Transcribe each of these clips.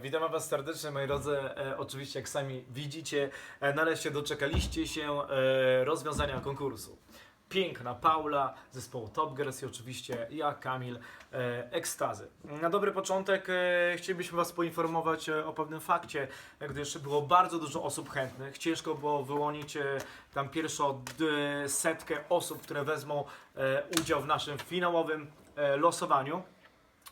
Witam Was serdecznie, moi drodzy. E, oczywiście, jak sami widzicie, e, nareszcie doczekaliście się e, rozwiązania konkursu. Piękna Paula, zespołu Top Girls i oczywiście ja, Kamil, e, Ekstazy. Na dobry początek e, chcielibyśmy Was poinformować e, o pewnym fakcie, e, gdyż było bardzo dużo osób chętnych. Ciężko było wyłonić e, tam pierwszą setkę osób, które wezmą e, udział w naszym finałowym e, losowaniu.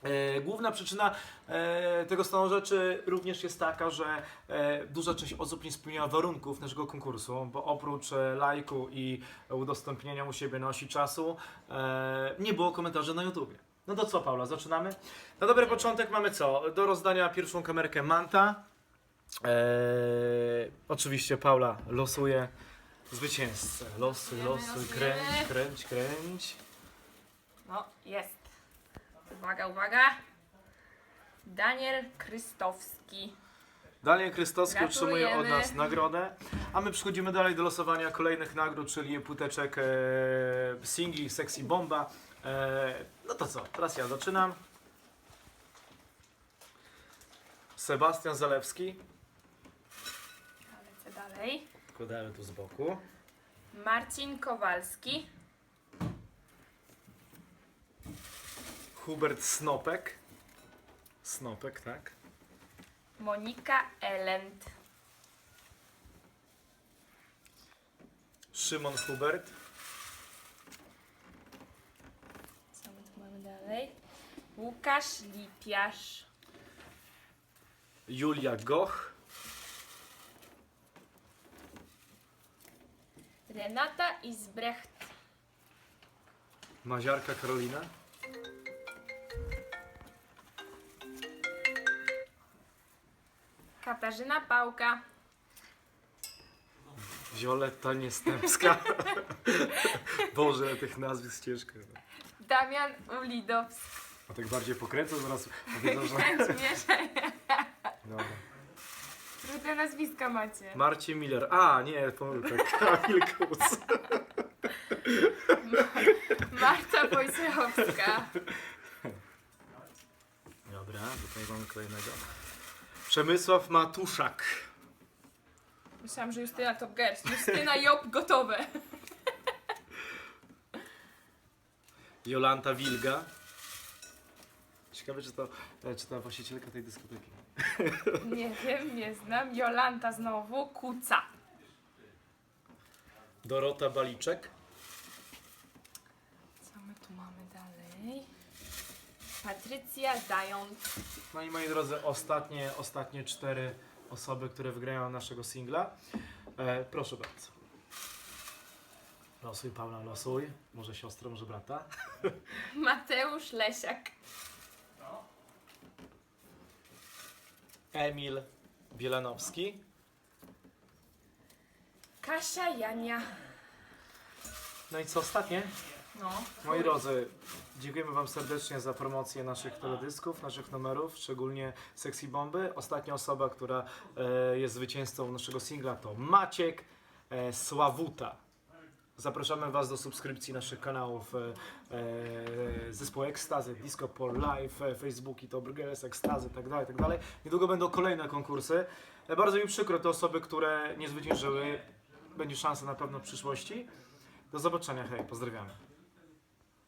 E, Główna przyczyna e, tego stanu rzeczy również jest taka, że e, duża część osób nie spełniła warunków naszego konkursu, bo oprócz lajku i udostępnienia u siebie na osi czasu nie było komentarzy na YouTubie. No to co, Paula, zaczynamy? Na dobry początek mamy co? Do rozdania pierwszą kamerkę Manta. E, oczywiście Paula losuje zwycięzcę. Losuj, losuj, kręć, kręć, kręć. No, jest. Uwaga, uwaga. Daniel Krystowski. Daniel Krystowski otrzymuje od nas nagrodę, a my przechodzimy dalej do losowania kolejnych nagród, czyli płyteczek e, singli Sexy Bomba. E, no to co, teraz ja zaczynam. Sebastian Zalewski, Lecę dalej. wkładamy tu z boku. Marcin Kowalski. Hubert Snopek. Snopek, tak. Monika Elend. Szymon Hubert. Co my tu mamy dalej? Łukasz Lipiarz. Julia Goch. Renata Isbrecht. Maziarka Karolina. Katarzyna Pałka. Wioletta Niestępska. Boże, tych nazwisk ciężko. Damian Ulidowski. A tak bardziej pokręcę, zaraz powiedzą, że... Kręć mieszaj. Dobra. Trudne nazwiska macie. Marcin Miller. A, nie, pomyłka. Kamil Kus. Marta Wojciechowska. Dobra, tutaj mamy kolejnego. Przemysław Matuszak. Myślałam, że Justyna Top Girls. Justyna Job gotowe. Jolanta Wilga. Ciekawe, czy to, e, czy to właścicielka tej dyskoteki. Nie wiem, nie znam. Jolanta znowu. Kuca. Dorota Baliczek. Co my tu mamy dalej? Patrycja Zając. No i moi drodzy, ostatnie, ostatnie cztery osoby, które wygrają naszego singla. E, proszę bardzo. Losuj, Paula, losuj. Może siostrę, może brata. Mateusz Lesiak. Emil Bielanowski. Kasia Jania. No i co ostatnie? No. Moi drodzy, dziękujemy Wam serdecznie za promocję naszych teledysków, naszych numerów, szczególnie Sexy Bomby. Ostatnia osoba, która e, jest zwycięzcą naszego singla to Maciek e, Sławuta. Zapraszamy Was do subskrypcji naszych kanałów e, e, zespołu Ekstazy, Disco Pol Live, e, Facebooki, Top Girls, Ekstazy, tak dalej, tak dalej. Niedługo będą kolejne konkursy. E, bardzo mi przykro te osoby, które nie zwyciężyły. Będzie szansa na pewno w przyszłości. Do zobaczenia, hej, pozdrawiamy.